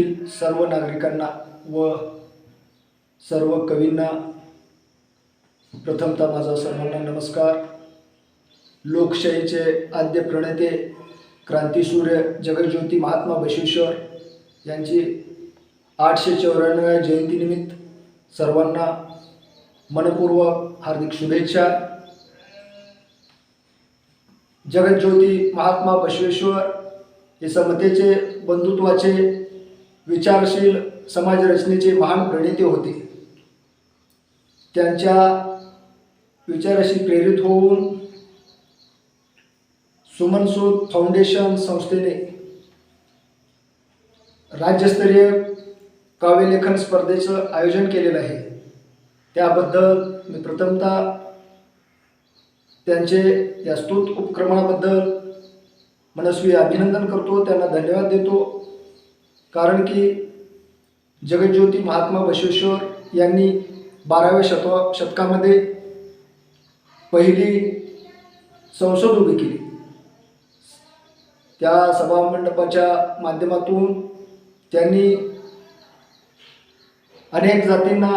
सर्व नागरिकांना व सर्व कवींना प्रथमतः माझा सर्वांना नमस्कार. लोकशाहीचे आद्य प्रणेते क्रांतीसूर्य जगज्योती महात्मा बशेश्वर यांची आठशे चौऱ्याण्णव्या जयंतीनिमित्त सर्वांना मनपूर्वक हार्दिक शुभेच्छा. जगज्योती महात्मा बसवेश्वर हे समतेचे बंधुत्वाचे विचारशील समाजरचनेचे महान प्रणेते होते. त्यांच्या विचाराशी प्रेरित होऊन सुमनसूद फाउंडेशन संस्थेने राज्यस्तरीय काव्यलेखन स्पर्धेचं आयोजन केलेलं आहे. त्याबद्दल मी प्रथमतः त्यांचे या स्तुत उपक्रमाबद्दल मनस्वी अभिनंदन करतो. त्यांना धन्यवाद देतो. कारण की जगज्योती महात्मा बसवेश्वर यांनी बाराव्या शतवा शतकामध्ये पहिली संसद उभी केली. त्या सभामंडपाच्या माध्यमातून त्यांनी अनेक जातींना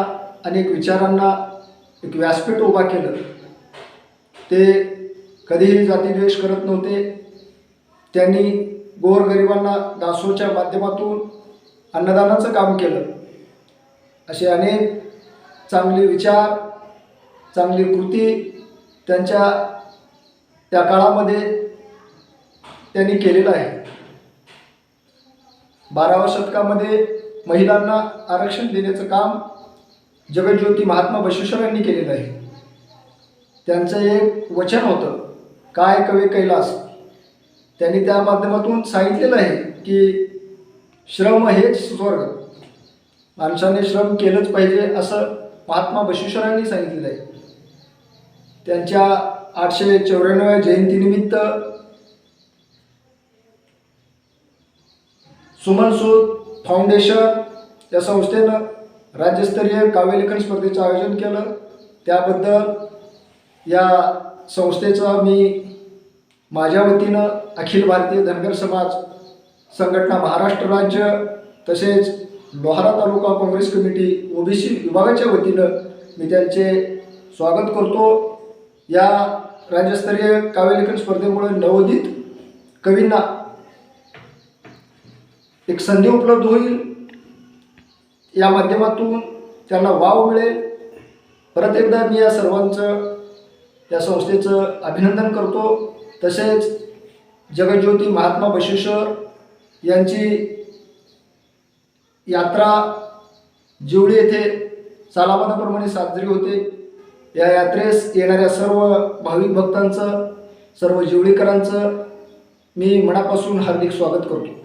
अनेक विचारांना एक व्यासपीठ उभा केलं. ते कधीही जातीद्वेष करत नव्हते. त्यांनी गोरगरिबांना दासोच्या माध्यमातून अन्नदानाचं काम केलं. असे अनेक चांगले विचार चांगली कृती त्यांच्या त्या काळामध्ये त्यांनी केलेलं आहे. बाराव्या शतकामध्ये महिलांना आरक्षण देण्याचं काम जगज्योती महात्मा बशेश्वर यांनी केलेलं आहे. त्यांचं एक वचन होतं काय कवी कैलास त्यांनी त्या माध्यमातून सांगितलेलं आहे की श्रम हेच स्वर्ग. माणसाने श्रम केलंच पाहिजे असं महात्मा बशेश्वरांनी सांगितलेलं आहे. त्यांच्या आठशे चौऱ्याण्णव्या जयंतीनिमित्त सुमनसूद फाउंडेशन या संस्थेनं राज्यस्तरीय काव्यलेखन स्पर्धेचं आयोजन केलं. त्याबद्दल या संस्थेचा मी माझ्या वतीनं अखिल भारतीय धनगर समाज संघटना महाराष्ट्र राज्य तसेच लोहारा तालुका काँग्रेस कमिटी ओबीसी विभागाच्या वतीनं मी त्यांचे स्वागत करतो. या राज्यस्तरीय काव्यलेखन स्पर्धेमुळे नवोदित कवींना एक संधी उपलब्ध होईल. या माध्यमातून त्यांना वाव मिळेल. परत एकदा मी या सर्वांचं या संस्थेचं अभिनंदन करतो. तसेच जगज्योती महात्मा बशेश्वर यांची यात्रा जिवळी येथे सालाबादाप्रमाणे साजरी होते या यात्रेस येणाऱ्या सर्व भाविक भक्तांचं सर्व जिवळीकरांचं मी मनापासून हार्दिक स्वागत करतो.